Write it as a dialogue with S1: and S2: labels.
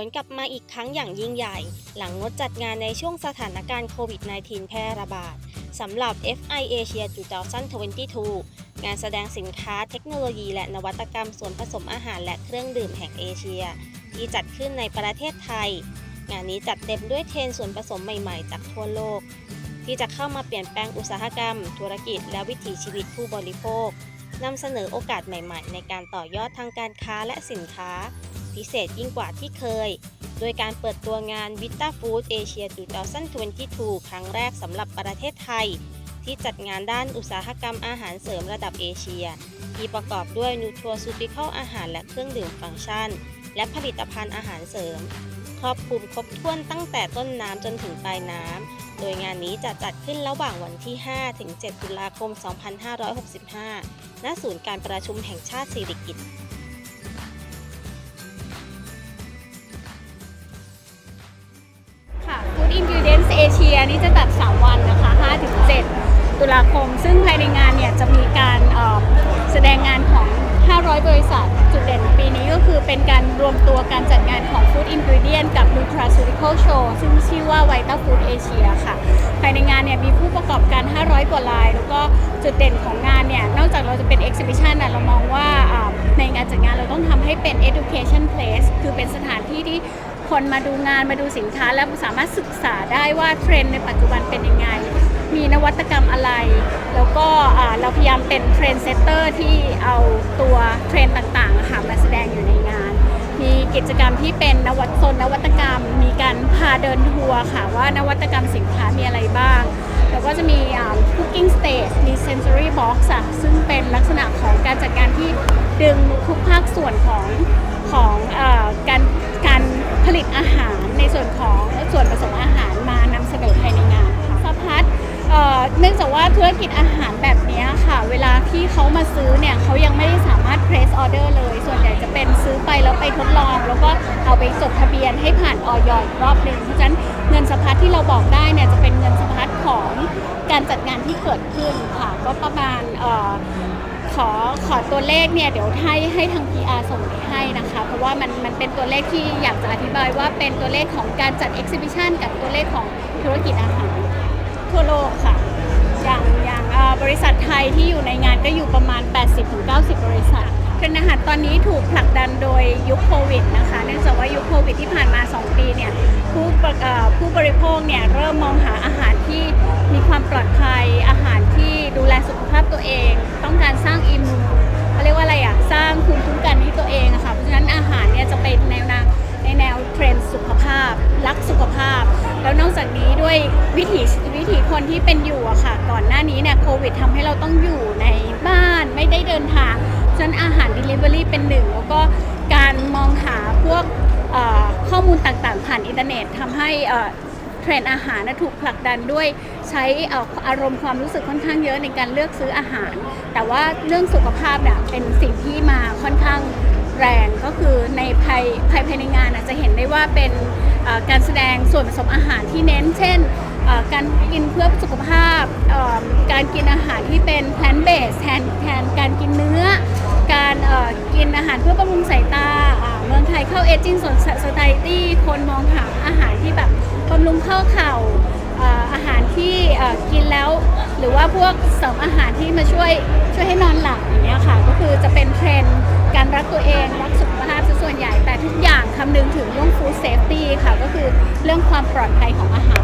S1: วนกลับมาอีกครั้งอย่างยิ่งใหญ่ หลังงดจัดงานในช่วงสถานการณ์โควิด -19 แพร่ระบาดสำหรับ FI Asia 2022 งานแสดงสินค้าเทคโนโลยีและนวัตกรรมส่วนผสมอาหารและเครื่องดื่มแห่งเอเชีย ที่จัดขึ้นในประเทศไทย งานนี้จัดเต็มด้วยเทรนด์ส่วนผสมใหม่ๆ จากทั่วโลก ที่จะเข้ามาเปลี่ยนแปลงอุตสาหกรรม ธุรกิจ และวิถีชีวิตผู้บริโภคนำเสนอโอกาสใหม่ๆ ในการต่อยอดทางการค้าและสินค้า พิเศษยิ่งกว่าที่เคย โดยการเปิดตัวงาน Vita Food Asia 2022 ครั้งแรกสำหรับประเทศไทย ที่จัดงานด้านอุตสาหกรรมอาหารเสริมระดับเอเชีย ที่ประกอบด้วย Nutraceutical อาหารและเครื่องดื่มฟังก์ชัน และผลิตภัณฑ์อาหารเสริม ครอบคลุมครบถ้วนตั้งแต่ต้นน้ำจนถึงปลายน้ำ โดยงานนี้จะจัดขึ้นระหว่างวันที่ 5 ถึง 7 ตุลาคม 2565 ณ ศูนย์การประชุมแห่งชาติสิริกิติ์
S2: Ingredients Asia นี่จะจัด3วันนะคะ5-7 ตุลาคม ซึ่งภายในงานเนี่ยจะมีการออแสดงงานของ 500 บริษัท จุดเด่นปีนี้ก็คือเป็นการรวมตัวการจัดงานของ Food Ingredient กับ Nutraceutical Show ซึ่งชื่อว่า Vita Food Asia ค่ะ ภายในงานเนี่ยมีผู้ประกอบการ 500 กว่าลาย แล้วก็จุดเด่นของงานเนี่ย นอกจากเราจะเป็น exhibition นะเรามองว่าอ่าในงานจัดงานเราต้องทำให้เป็น education place คือเป็นสถานที่ที่ คนมาดูงานมาดูสินค้า แล้วสามารถศึกษาได้ว่าเทรนด์ในปัจจุบันเป็นยังไง มีนวัตกรรมอะไร แล้วก็เราพยายามเป็นเทรนเซตเตอร์ที่เอาตัวเทรนต่างๆค่ะมาแสดงอยู่ในงาน มีกิจกรรมที่เป็นนวัตโซนนวัตกรรม มีการพาเดินทัวร์ค่ะว่านวัตกรรมสินค้ามีอะไรบ้างแล้วก็จะมีอ่า cooking stage มี sensory box อะซึ่งเป็นลักษณะของการจัดการที่ดึงทุกภาคส่วนของ ลิตอาหารในส่วนของส่วนผสมอาหารมานำเสนอภายในงานค่ะสะพัดเอ่อเนื่องจากว่าธุรกิจอาหารแบบนี้ค่ะ เวลาที่เขามาซื้อเนี่ยเขายังไม่ได้สามารถ place order เลย ส่วนใหญ่จะเป็นซื้อไปแล้วไปทดลอง แล้วก็เอาไปจดทะเบียนให้ผ่านออยอีกรอบหนึ่งเพราะฉะนั้นเงินสะพัดที่เราบอกได้เนี่ยจะเป็นเงินสะพัดของการจัดงานที่เกิดขึ้นค่ะ ก็ประมาณ ขอขอตัวเลขเนี่ยเดี๋ยวให้ให้ทาง PR ส่งไปให้นะคะ เพราะว่ามันมันเป็นตัวเลขที่อยากจะอธิบายว่าเป็นตัวเลขของการจัด exhibition กับตัวเลขของธุรกิจอาหารทั่วโลกค่ะ อย่างอย่างบริษัทไทยที่อยู่ในงานก็อยู่ประมาณ 80-90 บริษัทเทรนด์อาหารตอนนี้ถูกผลักดันโดยยุคโควิดนะคะเนื่องจากว่ายุคโควิดที่ผ่านมา 2 ปีเนี่ยผู้ประเอ่อผู้บริโภคเนี่ยเริ่มมองหาอาหารที่มีความปลอดภัยอาหารที่ดูแลสุขภาพตัวเอง สร้างอิมมูเขาเรียกว่าอะไรอะ สร้างภูมิคุ้มกันให้ตัวเองอะค่ะเพราะฉะนั้นอาหารเนี่ยจะเป็นแนวนาในแนวเทรนด์สุขภาพ รักสุขภาพ แล้วนอกจากนี้ด้วยวิถีวิถีคนที่เป็นอยู่อะค่ะ ก่อนหน้านี้เนี่ยโควิดทำให้เราต้องอยู่ในบ้านไม่ได้เดินทางฉะนั้นอาหาร Delivery เป็นหนึ่ง แล้วก็การมองหาพวกข้อมูลต่างๆ ผ่านอินเทอร์เน็ตทำให้ เทรนด์อาหารนะถูกผลักดันด้วยใช้อารมณ์ความรู้สึกค่อนข้างเยอะในการเลือกซื้ออาหาร แต่ว่าเรื่องสุขภาพเนี่ยเป็นสิ่งที่มาค่อนข้างแรงก็คือในภายภายภายในงานน่ะจะเห็นได้ว่าเป็นการแสดงส่วนผสมอาหารที่เน้น เช่นการกินเพื่อสุขภาพ การกินอาหารที่เป็น plant based แทนแทนการกินเนื้อ การกินอาหารเพื่อบำรุงสายตา เมืองไทยเข้าเอจิ้งสนสไตตี้คนมองหาอาหารที่แบบ บำรุงข้อเข่าอาหารที่กินแล้ว หรือว่าพวกเสริมอาหารที่มาช่วยช่วยให้นอนหลับอย่างเงี้ยค่ะ ก็คือจะเป็นเทรนด์การรักตัวเอง รักสุขภาพส่วนใหญ่ แต่ทุกอย่างคำนึงถึงเรื่อง food safety ค่ะ ก็คือเรื่องความปลอดภัยของอาหาร